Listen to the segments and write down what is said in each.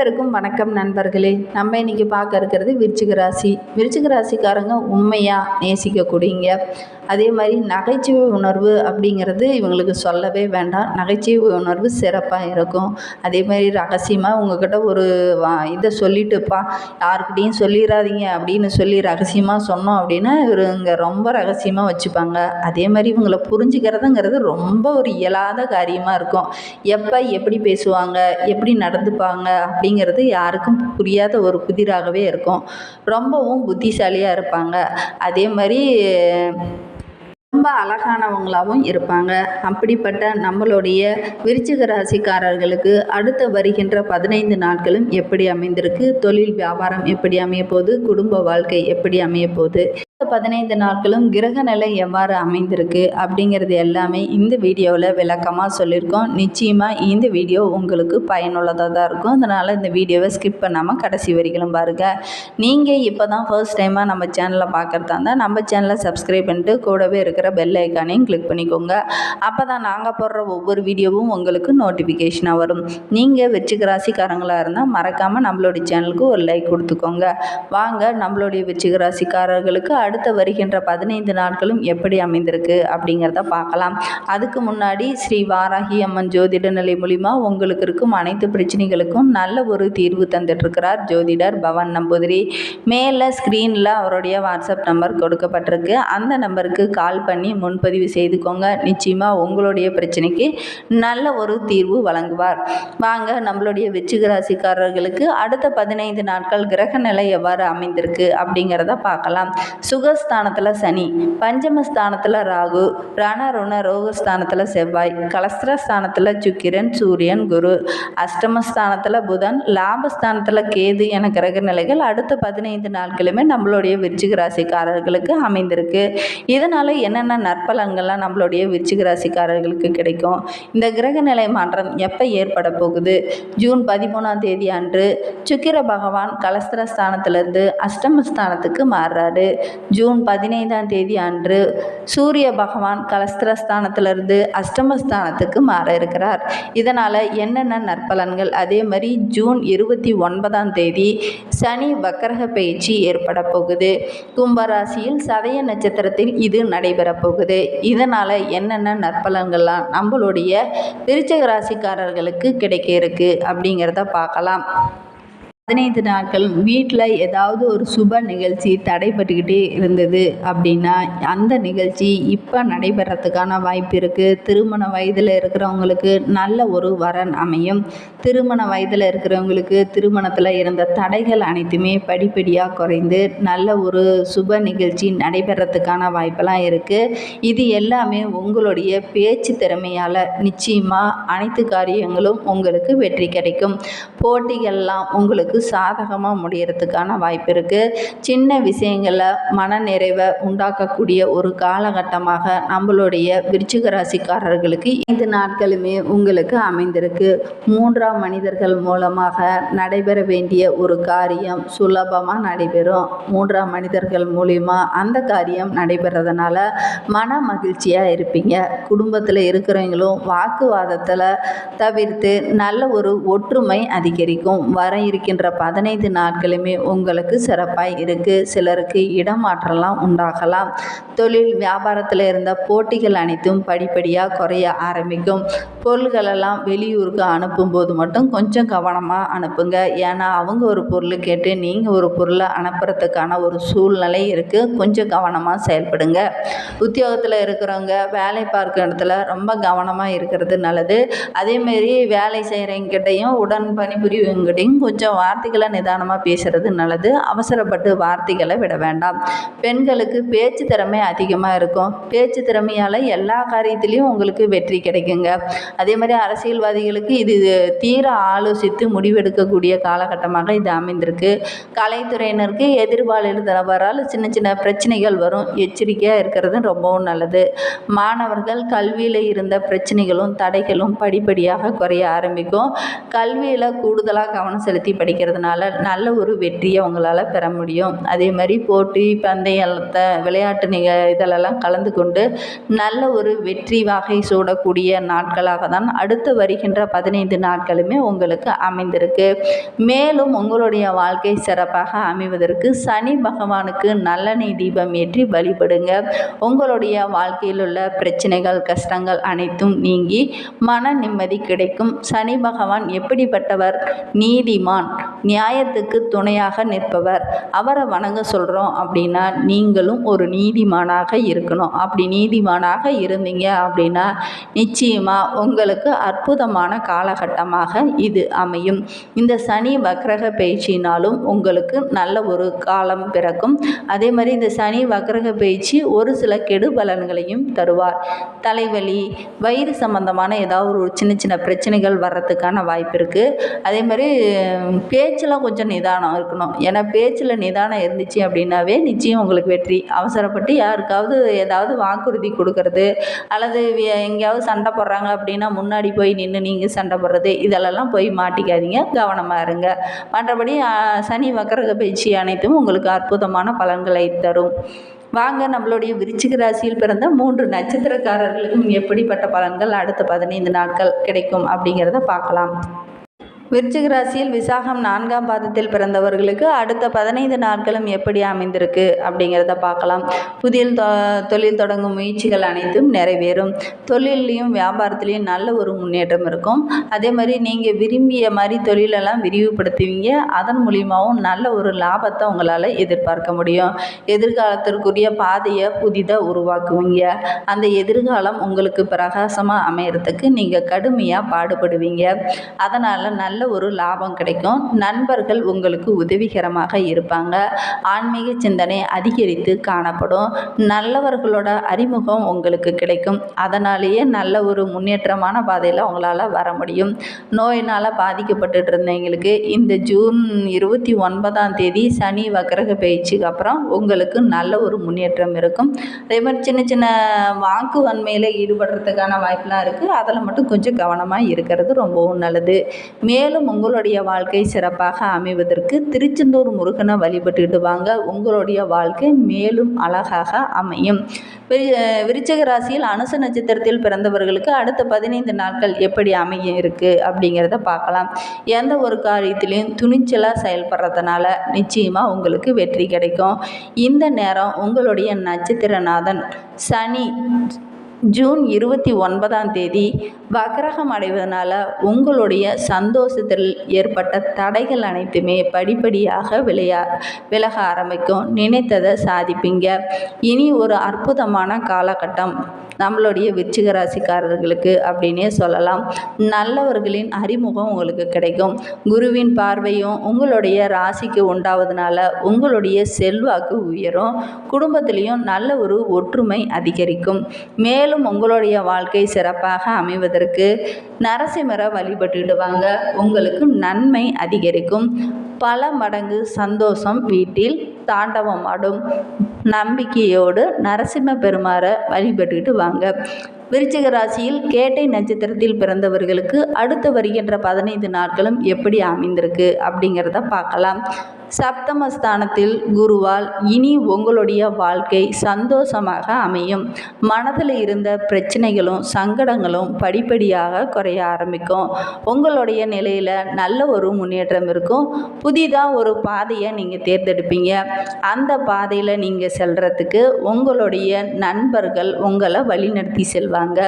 அனைவருக்கும் வணக்கம் நண்பர்களே. நம்ம இன்னைக்கு பார்க்க இருக்கிறது விருச்சிக ராசி. விருச்சிக ராசிக்காரங்க உண்மையாக நேசிக்கக்கூடியங்க அதே மாதிரி நகைச்சுவை உணர்வு அப்படிங்கிறது இவங்களுக்கு சொல்லவே வேண்டாம். நகைச்சுவை உணர்வு சிறப்பாக இருக்கும். அதே மாதிரி ரகசியமாக உங்ககிட்ட ஒரு வா இதை சொல்லிட்டுப்பா யாருக்கிட்டையும் சொல்லிடாதீங்க அப்படின்னு சொல்லி ரகசியமாக சொன்னோம் அப்படின்னா இவருங்க ரொம்ப ரகசியமாக வச்சுப்பாங்க. அதே மாதிரி இவங்களை புரிஞ்சுக்கிறதுங்கிறது ரொம்ப ஒரு இயலாத காரியமாக இருக்கும். எப்போ எப்படி பேசுவாங்க? எப்படி நடந்துப்பாங்க? அப்படி அப்படிங்கிறது யாருக்கும் புரியாத ஒரு புதிராகவே இருக்கும். ரொம்பவும் புத்திசாலியாக இருப்பாங்க. அதே மாதிரி ரொம்ப அழகானவங்களாகவும் இருப்பாங்க. அப்படிப்பட்ட நம்மளுடைய விருச்சிக ராசிக்காரர்களுக்கு அடுத்து வருகின்ற பதினைந்து நாட்களும் எப்படி அமைந்திருக்கு? தொழில் வியாபாரம் எப்படி அமைய போகுது? குடும்ப வாழ்க்கை எப்படி அமைய போகுது? பதினைந்து நாட்களும் கிரக நிலை எவ்வாறு அமைந்திருக்கு அப்படிங்கிறது எல்லாமே இந்த வீடியோவில் விளக்கமாக சொல்லியிருக்கோம். நிச்சயமாக இந்த வீடியோ உங்களுக்கு பயனுள்ளதாக தான் இருக்கும். அதனால் இந்த வீடியோவை ஸ்கிப் பண்ணாமல் கடைசி வரைக்கும் பாருங்கள் நீங்கள் இப்போ தான் ஃபர்ஸ்ட் டைமாக நம்ம சேனலை பார்க்குறதா இருந்தால் நம்ம சேனலை சப்ஸ்கிரைப் பண்ணிட்டு கூடவே இருக்கிற பெல் ஐக்கானையும் கிளிக் பண்ணிக்கோங்க. அப்போ தான் நாங்கள் போடுற ஒவ்வொரு வீடியோவும் உங்களுக்கு நோட்டிஃபிகேஷனாக வரும். நீங்கள் வெற்றிக ராசிக்காரங்களாக இருந்தால் மறக்காமல் நம்மளுடைய சேனலுக்கு ஒரு லைக் கொடுத்துக்கோங்க. வாங்க நம்மளுடைய வெற்றிக ராசிக்காரர்களுக்கு அடுத்த வருகின்ற பதினைந்து நாட்களும் எப்படி அமைந்திருக்கு அப்படிங்கிறத பார்க்கலாம். அதுக்கு முன்னாடி ஸ்ரீ வாராகி அம்மன் ஜோதிட நிலை மூலிமா உங்களுக்கு இருக்கும் அனைத்து பிரச்சனைகளுக்கும் நல்ல ஒரு தீர்வு தந்துட்டுருக்கிறார் ஜோதிடர் பவன் நம்பூதிரி. மேலே ஸ்க்ரீனில் அவருடைய வாட்ஸ்அப் நம்பர் கொடுக்கப்பட்டிருக்கு. அந்த நம்பருக்கு கால் பண்ணி முன்பதிவு செய்துக்கோங்க. நிச்சயமாக உங்களுடைய பிரச்சனைக்கு நல்ல ஒரு தீர்வு வழங்குவார். வாங்க நம்மளுடைய வெச்சிக ராசிக்காரர்களுக்கு அடுத்த பதினைந்து நாட்கள் கிரக நிலை எவ்வாறு அமைந்திருக்கு அப்படிங்கிறத பார்க்கலாம். சுகஸ்தானத்தில் சனி பஞ்சமஸ்தானத்தில் ராகு ரண ருண ரோகஸ்தானத்தில் செவ்வாய் கலஸ்திரஸ்தானத்தில் சுக்கிரன் சூரியன் குரு அஷ்டமஸ்தானத்தில் புதன் லாபஸ்தானத்தில் கேது என கிரக நிலைகள் அடுத்த பதினைந்து நாட்களுமே நம்மளுடைய விருச்சிக ராசிக்காரர்களுக்கு அமைந்திருக்கு. இதனால் என்னென்ன நற்பலன்கள்லாம் நம்மளுடைய விருச்சிக ராசிக்காரர்களுக்கு கிடைக்கும்? இந்த கிரக நிலை மாற்றம் எப்போ ஏற்பட போகுது? ஜூன் பதிமூணாம் தேதி அன்று சுக்கிர பகவான் கலஸ்திரஸ்தானத்திலிருந்து அஷ்டமஸ்தானத்துக்கு மாறுறாரு. ஜூன் பதினைந்தாம் தேதி அன்று சூரிய பகவான் கலஸ்திரஸ்தானத்திலிருந்து அஷ்டமஸ்தானத்துக்கு மாற இருக்கிறார். இதனால் என்னென்ன நற்பலன்கள்? அதே மாதிரி ஜூன் இருபத்தி ஒன்பதாம் தேதி சனி வக்கரக பயிற்சி ஏற்பட போகுது. கும்பராசியில் சதய நட்சத்திரத்தில் இது நடைபெற போகுது. இதனால் என்னென்ன நற்பலன்கள்லாம் நம்மளுடைய விருச்சக ராசிக்காரர்களுக்கு கிடைக்க இருக்கு அப்படிங்கிறத பார்க்கலாம். பதினைந்து நாட்கள் வீட்டில் ஏதாவது ஒரு சுப நிகழ்ச்சி தடைப்பட்டுக்கிட்டே இருந்தது அப்படின்னா அந்த நிகழ்ச்சி இப்போ நடைபெறத்துக்கான வாய்ப்பு இருக்குது திருமண வயதில் இருக்கிறவங்களுக்கு நல்ல ஒரு வரன் அமையும். திருமண வயதில் இருக்கிறவங்களுக்கு திருமணத்தில் இருந்த தடைகள் அனைத்துமே படிப்படியாக குறைந்து நல்ல ஒரு சுப நிகழ்ச்சி நடைபெறத்துக்கான வாய்ப்பெல்லாம் இருக்குது இது எல்லாமே உங்களுடைய பேச்சு திறமையால் நிச்சயமாக அனைத்து காரியங்களும் உங்களுக்கு வெற்றி கிடைக்கும். போட்டிகள்லாம் உங்களுக்கு சாதகமாக முடியறதுக்கான வாய்ப்பு இருக்குது சின்ன விஷயங்களில் மன நிறைவை உண்டாக்கக்கூடிய ஒரு காலகட்டமாக நம்மளுடைய விருச்சிக ராசிக்காரர்களுக்கு ஐந்து நாட்களுமே உங்களுக்கு அமைந்திருக்கு. மூன்றாம் மனிதர்கள் மூலமாக நடைபெற வேண்டிய ஒரு காரியம் சுலபமாக நடைபெறும். மூன்றாம் மனிதர்கள் மூலிமா அந்த காரியம் நடைபெறதுனால மன மகிழ்ச்சியாக இருப்பீங்க. குடும்பத்தில் இருக்கிறவங்களும் வாக்குவாதத்தில் தவிர்த்து நல்ல ஒரு ஒற்றுமை அதிகரிக்கும். வர இருக்கின்ற பதினைந்து நாட்களுமே உங்களுக்கு சிறப்பாக இருக்குது சிலருக்கு இடமாற்றலாம் உண்டாகலாம். தொழில் வியாபாரத்தில் இருந்த போட்டிகள் அனைத்தும் படிப்படியாக குறைய ஆரம்பிக்கும். பொருள்களெல்லாம் வெளியூருக்கு அனுப்பும்போது மட்டும் கொஞ்சம் கவனமாக அனுப்புங்க. ஏன்னா அவங்க ஒரு பொருள் கேட்டு நீங்கள் ஒரு பொருளை அனுப்புறதுக்கான ஒரு சூழ்நிலை இருக்குது கொஞ்சம் கவனமாக செயல்படுங்க. உத்தியோகத்தில் இருக்கிறவங்க வேலை பார்க்குற இடத்துல ரொம்ப கவனமாக இருக்கிறது நல்லது. அதேமாரி வேலை செய்கிறவங்கிட்டையும் உடன் பணிபுரியவங்கிட்டையும் கொஞ்சம் வார்த்தைகளை நிதானமாக பேசுகிறது நல்லது. அவசரப்பட்டு வார்த்தைகளை விட வேண்டாம். பெண்களுக்கு பேச்சு திறமை அதிகமாக இருக்கும். பேச்சு திறமையால் எல்லா காரியத்திலையும் உங்களுக்கு வெற்றி கிடைக்குங்க. அதே மாதிரி அரசியல்வாதிகளுக்கு இது தீர ஆலோசித்து முடிவெடுக்கக்கூடிய காலகட்டமாக இது அமைந்திருக்கு. கலைத்துறையினருக்கு எதிர்பாலில் தரவரால் சின்ன சின்ன பிரச்சனைகள் வரும். எச்சரிக்கையாக இருக்கிறது ரொம்பவும் நல்லது. மாணவர்கள் கல்வியில் இருந்த பிரச்சனைகளும் தடைகளும் படிப்படியாக குறைய ஆரம்பிக்கும். கல்வியில் கூடுதலாக கவனம் செலுத்தி படிக்க வைக்கிறதுனால நல்ல ஒரு வெற்றியை உங்களால் பெற முடியும். அதே மாதிரி போட்டி பந்தயத்தை விளையாட்டு நிக இதிலெல்லாம் கலந்து கொண்டு நல்ல ஒரு வெற்றி வகை சூடக்கூடிய நாட்களாக தான் அடுத்து வருகின்ற பதினைந்து நாட்களுமே உங்களுக்கு அமைந்திருக்கு. மேலும் உங்களுடைய வாழ்க்கை சிறப்பாக அமைவதற்கு சனி பகவானுக்கு நல்லெண்ணெய் தீபம் ஏற்றி வழிபடுங்க. உங்களுடைய வாழ்க்கையில் உள்ள பிரச்சனைகள் கஷ்டங்கள் அனைத்தும் நீங்கி மன நிம்மதி கிடைக்கும். சனி பகவான் எப்படிப்பட்டவர்? நீதிமான். நியாயத்துக்கு துணையாக நிற்பவர். அவரை வணங்க சொல்கிறோம் அப்படின்னா நீங்களும் ஒரு நீதிமானாக இருக்கணும். அப்படி நீதிமானாக இருந்தீங்க அப்படின்னா நிச்சயமாக உங்களுக்கு அற்புதமான காலகட்டமாக இது அமையும். இந்த சனி வக்ரக பயிற்சினாலும் உங்களுக்கு நல்ல ஒரு காலம் பிறக்கும். அதே மாதிரி இந்த சனி வக்ரக பயிற்சி ஒரு சில கெடு பலன்களையும் தருவார். தலைவலி வயிறு சம்பந்தமான ஏதாவது ஒரு சின்ன சின்ன பிரச்சனைகள் வர்றதுக்கான வாய்ப்பு இருக்குது அதே மாதிரி பே பேச்சில் கொஞ்சம் நிதானம் இருக்கணும். ஏன்னா பேச்சில் நிதானம் இருந்துச்சு அப்படின்னாவே நிச்சயம் உங்களுக்கு வெற்றி. அவசரப்பட்டு யாருக்காவது ஏதாவது வாக்குறுதி கொடுக்கறது அல்லது எங்கேயாவது சண்டை போடுறாங்க அப்படின்னா முன்னாடி போய் நின்று நீங்கள் சண்டை போடுறது இதெல்லாம் போய் மாட்டிக்காதீங்க. கவனமாக இருங்க. மற்றபடி சனி வக்கரக பயிற்சி அனைத்தும் உங்களுக்கு அற்புதமான பலன்களை தரும். வாங்க நம்மளுடைய விருச்சிக ராசியில் பிறந்த மூன்று நட்சத்திரக்காரர்களுக்கும் எப்படிப்பட்ட பலன்கள் அடுத்த பதினைந்து நாட்கள் கிடைக்கும் அப்படிங்கிறத பார்க்கலாம். விருச்சிக ராசியில் விசாகம் நான்காம் பாதத்தில் பிறந்தவர்களுக்கு அடுத்த பதினைந்து நாட்களும் எப்படி அமைந்திருக்கு அப்படிங்கிறத பார்க்கலாம். புதிய தொ தொழில் தொடங்கும் முயற்சிகள் அனைத்தும் நிறைவேறும். தொழிலையும் வியாபாரத்துலேயும் நல்ல ஒரு முன்னேற்றம் இருக்கும். அதே மாதிரி நீங்கள் விரும்பிய மாதிரி தொழிலெல்லாம் விரிவுபடுத்துவீங்க. அதன் மூலியமாகவும் நல்ல ஒரு லாபத்தை உங்களால் எதிர்பார்க்க முடியும். எதிர்காலத்திற்குரிய பாதையை புதிதாக உருவாக்குவீங்க. அந்த எதிர்காலம் உங்களுக்கு பிரகாசமாக அமையறதுக்கு நீங்கள் கடுமையாக பாடுபடுவீங்க. அதனால் நல்ல நல்ல ஒரு லாபம் கிடைக்கும். நண்பர்கள் உங்களுக்கு உதவிகரமாக இருப்பாங்க. ஆன்மீக சிந்தனை அதிகரித்து காணப்படும். நல்லவர்களோட அறிமுகம் உங்களுக்கு கிடைக்கும். அதனாலேயே நல்ல ஒரு முன்னேற்றமான பாதையில் உங்களால் வர முடியும். நோயினால் பாதிக்கப்பட்டுட்டு இருந்தவங்களுக்கு இந்த ஜூன் இருபத்தி ஒன்பதாம் தேதி சனி வக்கரக பயிற்சிக்கு அப்புறம் உங்களுக்கு நல்ல ஒரு முன்னேற்றம் இருக்கும். அதே மாதிரி சின்ன சின்ன வாக்கு வன்மையில் ஈடுபடுறதுக்கான வாய்ப்பெலாம் இருக்குது அதில் மட்டும் கொஞ்சம் கவனமாக இருக்கிறது ரொம்பவும் நல்லது. மேலும் உங்களுடைய வாழ்க்கை சிறப்பாக அமைவதற்கு திருச்செந்தூர் முருகனை வழிபட்டுட்டு வாங்க. உங்களுடைய வாழ்க்கை மேலும் அழகாக அமையும். விருச்சக ராசியில் அனுச நட்சத்திரத்தில் பிறந்தவர்களுக்கு அடுத்த பதினைந்து நாட்கள் எப்படி அமைய இருக்குது அப்படிங்கிறத பார்க்கலாம். எந்த ஒரு காரியத்திலையும் துணிச்சலாக செயல்படுறதுனால நிச்சயமாக உங்களுக்கு வெற்றி கிடைக்கும். இந்த நேரம் உங்களுடைய நட்சத்திரநாதன் சனி ஜூன் இருபத்தி ஒன்பதாம் தேதி வக்ரகம் அடைவதனால உங்களுடைய சந்தோஷத்தில் ஏற்பட்ட தடைகள் அனைத்துமே படிப்படியாக விளையா விலக ஆரம்பிக்கும். நினைத்ததை சாதிப்பீங்க. இனி ஒரு அற்புதமான காலகட்டம். நம்மளுடைய விருச்சிக ராசிக்காரர்களுக்கு அப்படின்னே சொல்லலாம். நல்லவர்களின் அறிமுகம் உங்களுக்கு கிடைக்கும். குருவின் பார்வையும் உங்களுடைய ராசிக்கு உண்டாவதுனால உங்களுடைய செல்வாக்கு உயரும். குடும்பத்திலையும் நல்ல ஒரு ஒற்றுமை அதிகரிக்கும். மேலும் உங்களுடைய வாழ்க்கை சிறப்பாக அமைவதற்கு நரசிம்மரை வழிபட்டுடுவாங்க. உங்களுக்கு நன்மை அதிகரிக்கும். பல மடங்கு சந்தோஷம் வீட்டில் தாண்டவம் ஆடும் நம்பிக்கையோடு நரசிம்ம பெருமாரை வழிபட்டுக்கிட்டு வாங்க. விருச்சிக ராசியில் கேட்டை நட்சத்திரத்தில் பிறந்தவர்களுக்கு அடுத்து வருகின்ற பதினைந்து நாட்களும் எப்படி அமைந்திருக்கு அப்படிங்கிறத பார்க்கலாம். சப்தமஸ்தானத்தில் குருவால் இனி உங்களுடைய வாழ்க்கை சந்தோஷமாக அமையும். மனதில் இருந்த பிரச்சனைகளும் சங்கடங்களும் படிப்படியாக குறைய ஆரம்பிக்கும். உங்களுடைய நிலையில் நல்ல ஒரு முன்னேற்றம் இருக்கும். புதிதாக ஒரு பாதையை நீங்கள் தேர்ந்தெடுப்பீங்க. அந்த பாதையில் நீங்கள் செல்றதுக்கு உங்களுடைய நண்பர்கள் உங்களை வழிநடத்தி செல்வாங்க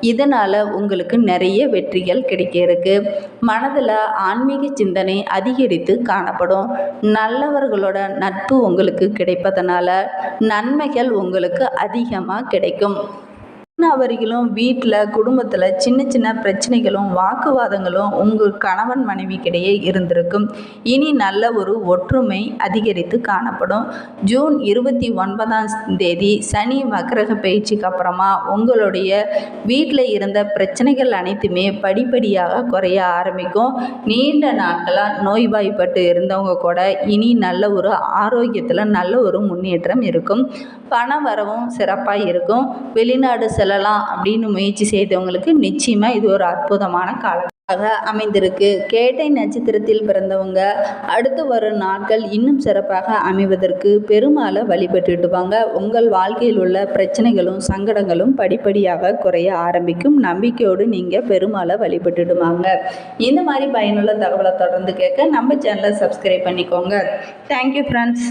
இதனால் உங்களுக்கு நிறைய வெற்றிகள் கிடைக்க இருக்கு மனதில் ஆன்மீக சிந்தனை அதிகரித்து காணப்படும். நல்லவர்களோட நட்பு உங்களுக்கு கிடைப்பதனால நன்மைகள் உங்களுக்கு அதிகமாக கிடைக்கும். அவர்களும் வீட்டில் குடும்பத்தில் சின்ன சின்ன பிரச்சனைகளும் வாக்குவாதங்களும் உங்கள் கணவன் மனைவிக்கிடையே இருந்திருக்கும். இனி நல்ல ஒரு ஒற்றுமை அதிகரித்து காணப்படும். ஜூன் இருபத்தி ஒன்பதாம் தேதி சனி வக்ரக பயிற்சிக்கு அப்புறமா உங்களுடைய வீட்டில் இருந்த பிரச்சனைகள் அனைத்துமே படிப்படியாக குறைய ஆரம்பிக்கும். நீண்ட நாட்களாக நோய்வாய்ப்பட்டு இருந்தவங்க கூட இனி நல்ல ஒரு ஆரோக்கியத்தில் நல்ல ஒரு முன்னேற்றம் இருக்கும். பண வரவும் சிறப்பாக இருக்கும். வெளிநாடு செல்லலாம் அப்படின்னு முயற்சி செய்தவங்களுக்கு நிச்சயமாக இது ஒரு அற்புதமான காலம் ஆக அமைந்திருக்கு. கேட்டை நட்சத்திரத்தில் பிறந்தவங்க அடுத்து வரும் நாட்கள் இன்னும் சிறப்பாக அமைவதற்கு பெருமாளை வழிபட்டுடுவாங்க உங்கள் வாழ்க்கையில் உள்ள பிரச்சனைகளும் சங்கடங்களும் படிப்படியாக குறைய ஆரம்பிக்கும். நம்பிக்கையோடு நீங்கள் பெருமாளை வழிபட்டுடுவாங்க இந்த மாதிரி பயனுள்ள தகவலை தொடர்ந்து கேட்க நம்ம சேனலை சப்ஸ்கிரைப் பண்ணிக்கோங்க. Thank you friends